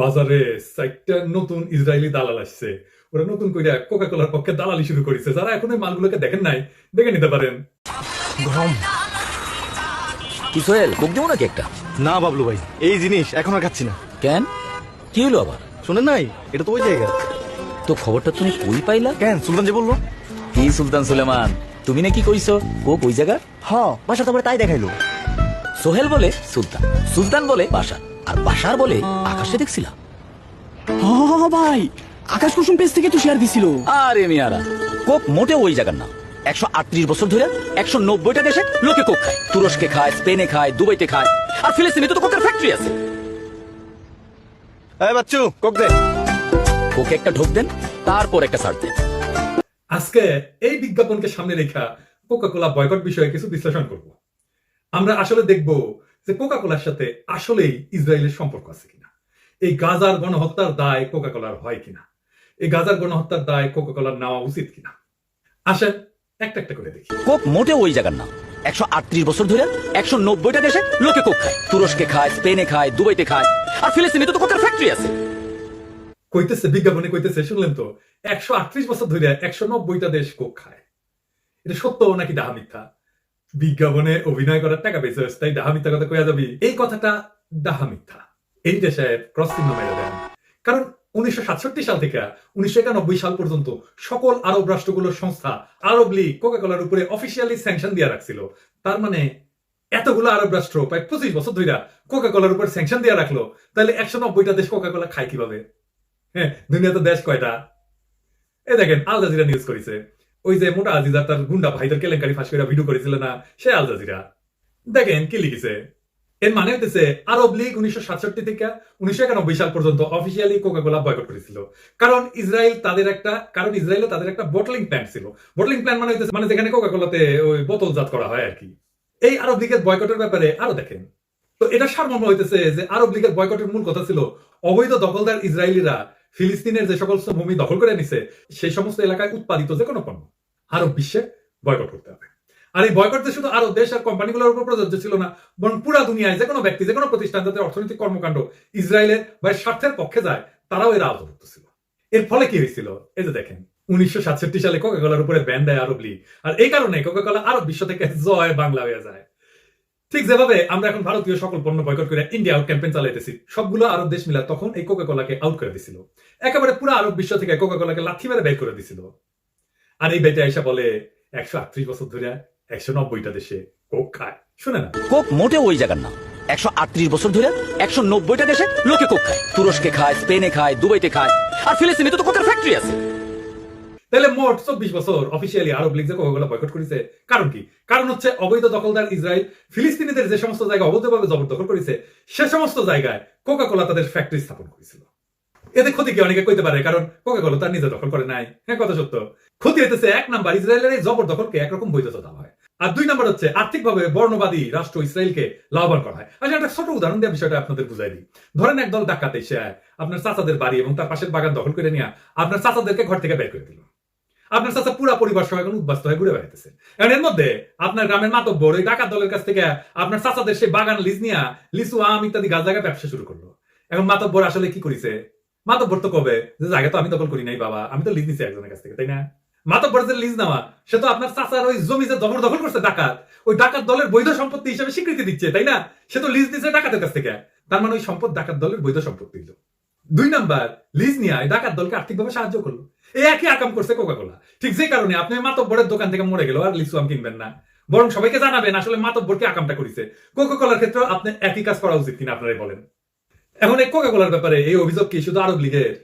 বাজারে চারটা নতুন ইসরায়েলি দালাল আসছে। ওরা নতুন করে কোকা কোলার পক্ষে দালালি শুরু করেছে। যারা এখন এই মালগুলোকে দেখেন নাই দেখে নিতে পারেন। কি সোহেল কোক দেবো নাকি একটা? না বাবলু ভাই এই জিনিস এখন আর খাচ্ছি না। কেন? কি হলো আবার? শোনেন নাই এটা তো ওই জায়গা। তো খবরটা তুমি কই পাইলা? কেন সুলতান যে বলল? কি সুলতান সুলেমান? তুমি নাকি কইছো কোক ওই জায়গা? হ বাসা তোমার তাই দেখাইলো। সোহেল বলে সুলতান সুলতান বলে বাসার আর বাসার বলে আকাশে দেখছিলাম হ হ, হ, ভাই আকাশ কুসুম পেজ থেকে তো শেয়ার দিছিল। আরে মিয়ারা কোক মোটেও ওই জায়গার না। একশো আটত্রিশ বছর ধরে একশো নব্বইটা দেশে লোকে কোক খায়। তুরস্কে খায় স্পেনে খায় দুবাইতে খায় আর ফিলিস্তিনে তো কোকের ফ্যাক্টরি আছে। এই বাচ্চু কোক দে। কোকে একটা ঢোক দেন তারপর একটা সার দেন। আজকে এই বিজ্ঞাপনকে সামনে রেখা কোকা কোলা বয়কট বিষয়ে কিছু বিশ্লেষণ করব। আমরা আসলে দেখব যে কোকা কোলার সাথে আসলেই ইসরায়েলের সম্পর্ক আছে কিনা? এই গাজার গণহত্যার দায় কোকা কোলার হয় কিনা? এই গাজার গণহত্যার দায় কোকা কোলার নেওয়া উচিত কিনা? আসেন একটা একটা করে দেখি। কোক মোটেও ওই জায়গার না। একশো আটত্রিশ বছর ধরে একশো নব্বইটা দেশে লোকে কোক খায়। তুরস্কে খায় স্পেনে খায় দুবাইতে খায়। আর ফিলিস্তিনে তো কোকের ফ্যাক্টরি আছে। কইতেছে বিজ্ঞাপনে কইতেছে শুনলেন তো? একশো আটত্রিশ বছর ধরে একশো নব্বইটা দেশ কোক খায়। এটা সত্য নাকি ডাহা মিথ্যা? বিজ্ঞাপনে অভিনয় করার টাকা পেয়েছে, তাই ডাহা মিথ্যা কথা কয়া যাবি? এই কথাটা ডাহা মিথ্যা এই দেশে ক্রস চিহ্ন দেন। কারণ উনিশশো সাতষট্টি সাল থেকে উনিশশো একানব্বই সাল পর্যন্ত সকল আরব রাষ্ট্রগুলোর সংস্থা, আরব লীগ কোকাকোলার উপরে অফিসিয়ালি স্যাংশন দিয়ে রাখছিল। তার মানে এতগুলো আরব রাষ্ট্র প্রায় পঁচিশ বছর ধরে কোকা কোলার উপর স্যাংশন দিয়ে রাখল। তাহলে একশো নব্বইটা দেশ কোকা কোলা খায় কীভাবে? হ্যাঁ দুনিয়াতে দেশ কয়টা? এ দেখেন আল জাজিরা নিউজ করেছে। ওই যে মোটা আজিজা তার গুন্ডা ভাইদের কেলেঙ্কারি ফাঁস করে ভিডিও করেছিল না, সে আল জাজিরা। দেখেন কি লিখেছে। এর মানে হতেছে আরব লীগ উনিশশো সাতষট্টি থেকে উনিশশো একানব্বই সাল পর্যন্ত অফিসিয়ালি কোকা কোলা বয়কট করেছিল। কারণ ইসরায়েল তাদের একটা, কারণ ইসরায়েলে তাদের একটা বটলিং প্ল্যান্ট ছিল। বটলিং প্ল্যান্ট মানে হইতেছে মানে যেখানে কোকাকোলাতে ওই বোতলজাত করা হয় আর কি। এই আরব লীগের বয়কটের ব্যাপারে আরও দেখেন। তো এটা সারমর্ম হইতেছে যে আরব লীগের বয়কটের মূল কথা ছিল, অবৈধ দখলদার ইসরায়েলিরা ফিলিস্তিনের যে সকল ভূমি দখল করে নিছে, সেই সমস্ত এলাকায় উৎপাদিত যে কোনো পণ্য আরব বিশ্বে বয়কট করতে হবে। আর এই বয়কট যে শুধু আরব দেশ আর কোম্পানিগুলোর উপর প্রযোজ্য ছিল না, বরং পুরা দুনিয়ায় যে কোনো ব্যক্তি, যে কোনো প্রতিষ্ঠান যাতে অর্থনৈতিক কর্মকাণ্ড ইসরায়েলের বা স্বার্থের পক্ষে যায়, তারাও এরা আওতাভুক্ত ছিল। এর ফলে কি হয়েছিল? এই যে দেখেন, উনিশশো সাতষট্টি সালে কোকা কোলার উপরে ব্যান দেয় আরব লীগ। আর এই কারণে কোকা কোলা আরব বিশ্ব থেকে জয় বাংলা হয়ে যায়। ঠিক যেভাবে আমরা এখন ভারতীয় সকল পণ্য বয়কট করে ইন্ডিয়া আউট ক্যাম্পেইন চালাইতেছি, সবগুলো আরব দেশ মিলা তখন এই কোকা কোলাকে আউট করে দিছিল। একেবারে পুরো আরব বিশ্ব থেকে কোকা কোলাকে লাথি মেরে বের করে দিছিল। আর এই বেটে আইসা বলে, একশো আটত্রিশ বছর ধরে একশো নব্বইটা দেশে কোক খায়। শুনে না? কোক মোটেও ওই জায়গার না। একশো আটত্রিশ বছর ধরে একশো নব্বইটা দেশে লোকে কোক খায়। তুরস্কে খায়, স্পেনে খায়, দুবাইতে খায়। আর ফিলিস্তিনে তো কোকের ফ্যাক্টরি আছে। তাহলে মোট চব্বিশ বছর অফিসিয়ালি আরব লীগ যে কোকাকোলা বয়কট করেছে, কারণ কি? কারণ হচ্ছে অবৈধ দখলদার ইসরায়েল, ফিলিস্তিনিদের যে সমস্ত জায়গা অবৈধভাবে জবরদখল করেছে, সে সমস্ত জায়গায় কোকা কোলা তাদের ফ্যাক্টরি স্থাপন করেছিল। এতে ক্ষতি কি অনেকে কইতে পারে? কারণ কোকা কোলা তার নিজে দখল করে নাই। হ্যাঁ কথা সত্য। ক্ষতি হইতেছে এক নাম্বার ইসরায়েলের এই জবরদখলকে একরকম বৈধতা দেওয়া হয়। আর দুই নাম্বার হচ্ছে আর্থিকভাবে বর্ণবাদী রাষ্ট্র ইসরায়েলকে লাভবান করা হয়। আচ্ছা একটা ছোট উদাহরণ দিয়ে বিষয়টা আপনাদের বুঝাই দিই। ধরেন একদল ডাকাত এসে আপনার চাচাদের বাড়ি এবং তার পাশের বাগান দখল করে নিয়ে আপনার চাচাদেরকে ঘর থেকে বের করে দিল। আপনার চাচা পুরা পরিবার সহ এখন উদ্বাস্ত হয়ে ঘুরে বেড়াইতেছে। এখন এর মধ্যে আপনার গ্রামের মাতব্বর, ওই ডাকাত দলের কাছ থেকে আপনার চাচাদের সেই বাগান লিজ নিয়া লিচু আম ইত্যাদি গাছ জায়গায় ব্যবসা শুরু করল। এখন মাতব্বর আসলে কি করেছে? মাতব্বর তো কবে? যে জায়গা তো আমি দখল করি নাই বাবা, আমি তো লিজ নিছি একজনের কাছ থেকে, তাই না? মাতব্বর যে লিজ নেওয়া, সে তো আপনার চাচার ওই জমি যে দখল দখল করছে ডাকাত, ওই ডাকাত দলের বৈধ সম্পত্তি হিসেবে স্বীকৃতি দিচ্ছে, তাই না? সে তো লিজ দিচ্ছে ডাকাতের কাছ থেকে। তার মানে ওই সম্পদ ডাকাত দলের বৈধ সম্পত্তি দুই নাম্বার, লিজ নিয়ে ডাকার দলকে আর্থিকভাবে সাহায্য করল। এই একই আকাম করছে কোকা কোলা ঠিক যে কারণে আপনি মাতব্বরের দোকান থেকে মরে গেল আর লিচু আম কিনবেন না। বরং সবাইকে জানাবেন, আসলে মাতব্বরকে আকামটা করেছে। কোকা কোলার ক্ষেত্রে আপনি একই কাজ করা উচিত কিনা আপনারাই বলেন। এখন এই কোকা কোলার ব্যাপারে এই অভিযোগ কি শুধু আরব লীগের?